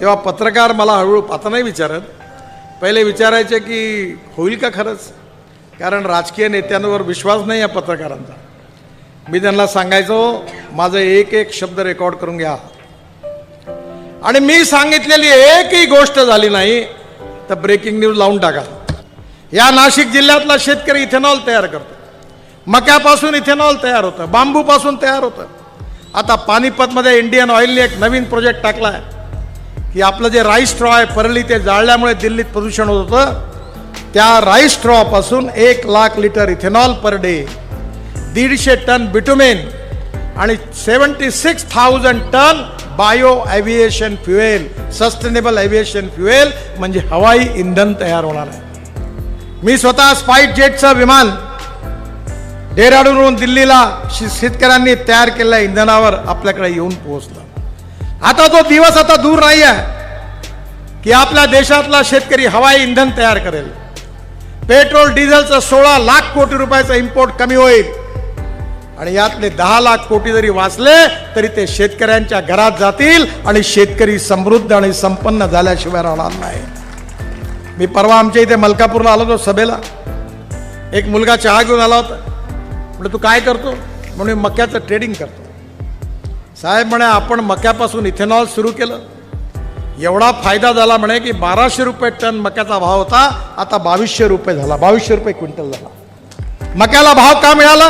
तेव्हा पत्रकार मला हळूहळू आता नाही विचारत. पहिले विचारायचे की होईल का खरंच? कारण राजकीय नेत्यांवर विश्वास नाही आहे पत्रकारांचा. मी त्यांना सांगायचो माझं एक एक शब्द रेकॉर्ड करून घ्या. आणि मी सांगितलेली एकही गोष्ट झाली नाही तर ब्रेकिंग न्यूज लावून टाका. या नाशिक जिल्ह्यातला शेतकरी इथेनॉल तयार करतो. मक्यापासून इथेनॉल तयार होतं बांबूपासून तयार होतं. आता पानिपतमध्ये इंडियन ऑइलने एक नवीन प्रोजेक्ट टाकला आहे की आपलं जे राईस स्ट्रॉ आहे परळी ते जाळल्यामुळे दिल्लीत प्रदूषण होत होतं. त्या राईस स्ट्रॉपासून एक lakh litre ethanol per day दीडशे टन बिटुमेन आणि seventy six thousand ton bio aviation fuel sustainable aviation fuel म्हणजे हवाई इंधन तयार होणार आहे. मी स्वतः स्पाईट जेटचं विमान डेहराडूनवरून दिल्लीला शेतकऱ्यांनी तयार केलेल्या इंधनावर आपल्याकडे येऊन पोहोचलं. आता तो दिवस आता दूर नाही आहे की आपल्या देशातला शेतकरी हवाई इंधन तयार करेल. पेट्रोल डिझेलचं सोळा लाख कोटी रुपयाचं इम्पोर्ट कमी होईल. आणि यातले दहा लाख कोटी जरी वाचले तरी ते शेतकऱ्यांच्या घरात जातील आणि शेतकरी समृद्ध आणि संपन्न झाल्याशिवाय राहणार नाही. मी परवा आमच्या इथे मलकापूरला आलो होतो सभेला. एक मुलगा चहा घेऊन आला होता. म्हणजे तू काय करतो? म्हणून मक्याचं ट्रेडिंग करतो. साहेब म्हणे आपण मक्यापासून इथेनॉल सुरू केलं. एवढा फायदा झाला म्हणे की बाराशे रुपये टन मक्याचा भाव होता आता बावीसशे रुपये झाला बावीसशे रुपये क्विंटल झाला. मक्याला भाव का मिळाला?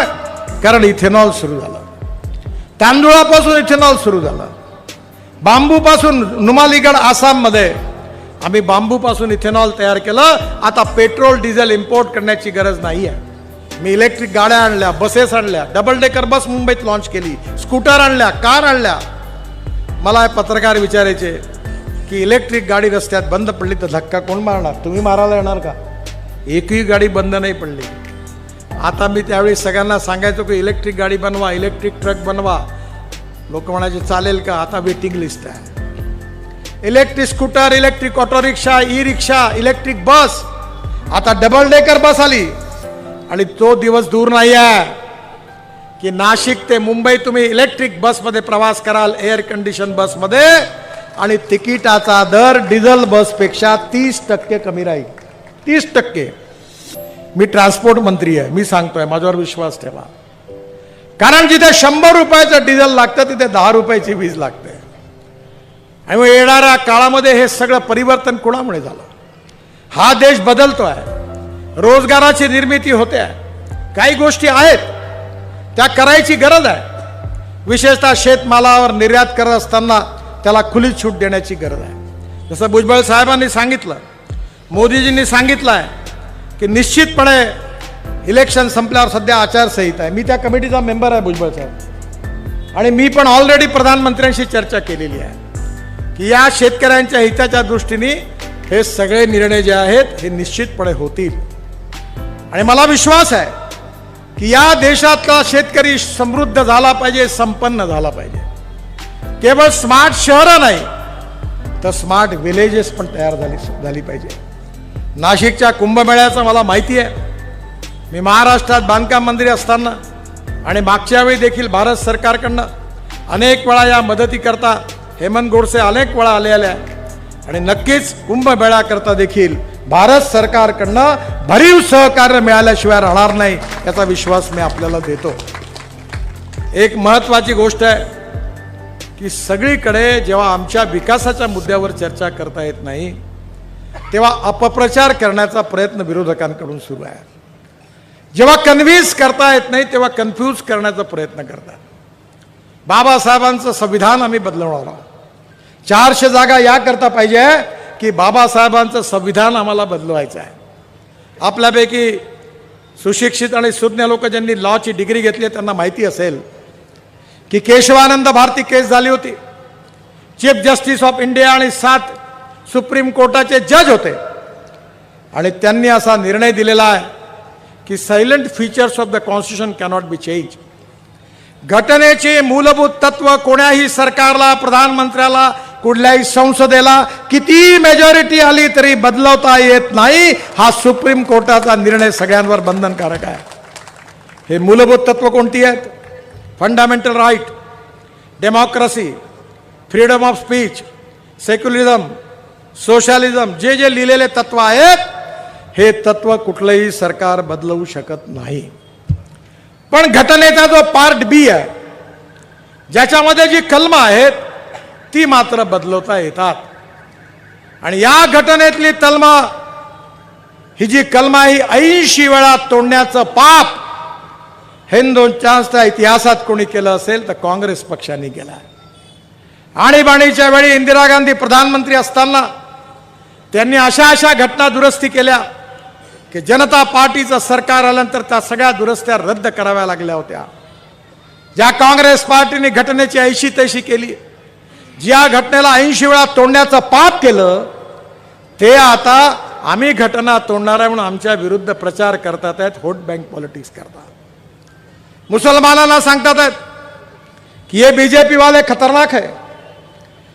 कारण इथेनॉल सुरू झालं. तांदूळापासून इथेनॉल सुरू झालं. बांबूपासून नुमालीगड आसाममध्ये आम्ही बांबूपासून इथेनॉल तयार केलं. आता पेट्रोल डिझेल इम्पोर्ट करण्याची गरज नाही आहे मी इलेक्ट्रिक गाड्या आणल्या बसेस आणल्या डबल डेकर बस मुंबईत लॉन्च केली स्कूटर आणल्या कार आणल्या. मला पत्रकार विचारायचे की इलेक्ट्रिक गाडी रस्त्यात बंद पडली तर धक्का कोण मारणार? तुम्ही मारायला येणार का? एकही गाडी बंद नाही पडली. आता मी त्यावेळी सगळ्यांना सांगायचो की इलेक्ट्रिक गाडी बनवा इलेक्ट्रिक ट्रक बनवा. लोक म्हणायचे चालेल का? आता वेटिंग लिस्ट आहे. Electric scooter electric auto rickshaw e rickshaw electric bus आता डबल डेकर बस आली. आणि तो दिवस दूर नाही आहे की नाशिक ते मुंबई तुम्ही इलेक्ट्रिक बसमध्ये प्रवास कराल एअर कंडिशन बसमध्ये आणि तिकिटाचा दर डिझेल बसपेक्षा तीस टक्के कमी राहील. तीस टक्के. मी ट्रान्सपोर्ट मंत्री आहे मी सांगतोय माझ्यावर विश्वास ठेवा. कारण जिथे शंभर रुपयाचं डिझेल लागतं तिथे दहा रुपयाची वीज लागते. आणि मग येणाऱ्या काळामध्ये हे सगळं परिवर्तन कोणामुळे झालं? हा देश बदलतो आहे रोजगाराची निर्मिती होते. आहे काही गोष्टी आहेत. त्या करायची गरज आहे. विशेषतः शेतमालावर निर्यात करत असताना त्याला खुली सूट देण्याची गरज आहे. जसं भुजबळ साहेबांनी सांगितलं मोदीजींनी सांगितलं आहे की निश्चितपणे इलेक्शन संपल्यावर सध्या आचारसंहिता आहे. मी त्या कमिटीचा मेंबर आहे भुजबळ साहेब. आणि मी पण ऑलरेडी प्रधानमंत्र्यांशी चर्चा केलेली आहे की या शेतकऱ्यांच्या हिताच्या दृष्टीने हे सगळे निर्णय जे आहेत हे निश्चितपणे होतील. आणि मला विश्वास आहे की या देशातला शेतकरी समृद्ध झाला पाहिजे संपन्न झाला पाहिजे. केवळ स्मार्ट शहरं नाही तर स्मार्ट विलेजेस पण तयार झाली झाली पाहिजे. नाशिकच्या कुंभमेळ्याचं मला माहिती आहे. मी महाराष्ट्रात बांधकाम मंत्री असताना आणि मागच्या वेळी देखील भारत सरकारकडनं अनेक वेळा या मदतीकरता हेमंत गोडसे अनेक वेळा आले आल्या. आणि नक्कीच कुंभमेळ्याकरता देखील भारत सरकारकडनं भरीव सहकार्य मिळाल्याशिवाय राहणार नाही याचा विश्वास मी आपल्याला देतो. एक महत्त्वाची गोष्ट आहे की सगळीकडे जेव्हा आमच्या विकासाच्या मुद्द्यावर चर्चा करता येत नाही तेव्हा अपप्रचार करण्याचा प्रयत्न विरोधकांकडून सुरू आहे. जेव्हा कन्व्हिन्स करता येत नाही तेव्हा कन्फ्यूज करण्याचा प्रयत्न करतात. बाबासाहेबांचं संविधान आम्ही बदलवणार आहोत. चारशे जागा याकरता पाहिजे की बाबासाहेबांचं संविधान आम्हाला बदलवायचं आहे. आपल्यापैकी सुशिक्षित आणि सुज्ञ लोक ज्यांनी लॉची डिग्री घेतली आहे त्यांना माहिती असेल की केशवानंद भारती केस झाली होती. चीफ जस्टिस ऑफ इंडिया आणि सात सुप्रीम कोर्टाचे जज होते. आणि त्यांनी असा निर्णय दिलेला आहे की salient features of the constitution cannot be change घटनेचे मूलभूत तत्व कोण्याही सरकारला प्रधानमंत्र्याला कुठल्याही संसदेला किती मेजॉरिटी आली तरी बदलवता येत नाही. हा सुप्रीम कोर्टाचा निर्णय सगळ्यांवर बंधनकारक आहे. हे मूलभूत तत्व कोणती आहेत? Fundamental right democracy freedom of speech secularism socialism जे जे लिहिलेले तत्व आहेत हे तत्व कुठलंही सरकार बदलवू शकत नाही. पण घटनेचा जो पार्ट बी आहे ज्याच्यामध्ये जी कलमं आहेत ती मात्र बदलवता येतात. आणि या घटनेतली तलमा ही जी कलमा ही ऐंशी वेळा तोडण्याचं पाप हिंदूंच्या इतिहासात कोणी केलं असेल तर काँग्रेस पक्षाने केलं आणीबाणीच्या वेळी इंदिरा गांधी प्रधानमंत्री असताना त्यांनी अशा अशा घटना दुरुस्ती केल्या की जनता पार्टीचं सरकार आल्यानंतर त्या सगळ्या दुरुस्त्या रद्द कराव्या लागल्या होत्या. ज्या काँग्रेस पार्टीने घटनेची ऐशी तैशी केली ज्या घटनेला ऐंशी वेळा तोडण्याचं पाप केलं ते आता आम्ही घटना तोडणार आहे म्हणून आमच्या विरुद्ध प्रचार करतात आहेत व्होट बँक पॉलिटिक्स करतात. मुसलमानांना सांगतात आहेत कि ये बीजेपी वाले खतरनाक है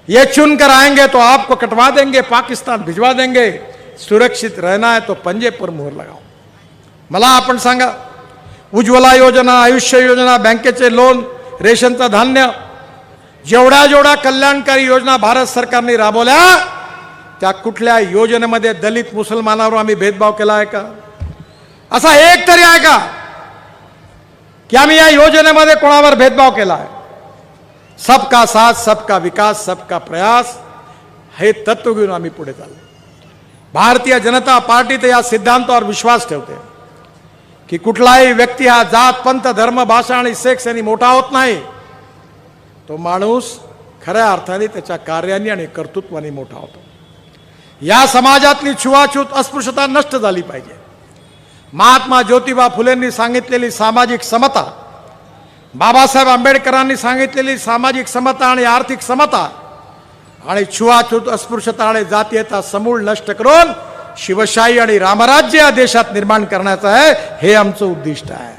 ये चुन कर आएंगे तो आपको कटवा देंगे पाकिस्तान भिजवा देंगे सुरक्षित रहना है तो पंजे पर मोहर लगाओ। मला आपण सांगा उज्ज्वला योजना आयुष्य योजना बँकेचे लोन रेशनचं धान्य जेवढ्या जेवढ्या कल्याणकारी योजना भारत सरकारने राबवल्या त्या कुठल्या योजनेमध्ये दलित मुसलमानावर आम्ही भेदभाव केला आहे का? असा एक तरी आहे का? की आम्ही या योजनेमध्ये कोणावर भेदभाव केला आहे? सबका साथ सबका विकास सबका प्रयास हे तत्व घेऊन आम्ही पुढे चाललो. भारतीय जनता पार्टी तर या सिद्धांतावर विश्वास ठेवते की कुठलाही व्यक्ती हा जात पंथ धर्म भाषा आणि सेक्स यांनी मोठा होत नाही. तो माणूस खऱ्या अर्थाने त्याच्या कार्याने आणि कर्तृत्वाने मोठा होतो. या समाजातली छुवाछूत अस्पृश्यता नष्ट झाली पाहिजे. महात्मा ज्योतिबा फुलेंनी सांगितलेली सामाजिक समता बाबासाहेब आंबेडकरांनी सांगितलेली सामाजिक समता आणि आर्थिक समता आणि छुवाछूत अस्पृश्यता आणि जातीयता समूळ नष्ट करून शिवशाही आणि रामराज्य या देशात निर्माण करण्याचं आहे हे आमचं उद्दिष्ट आहे.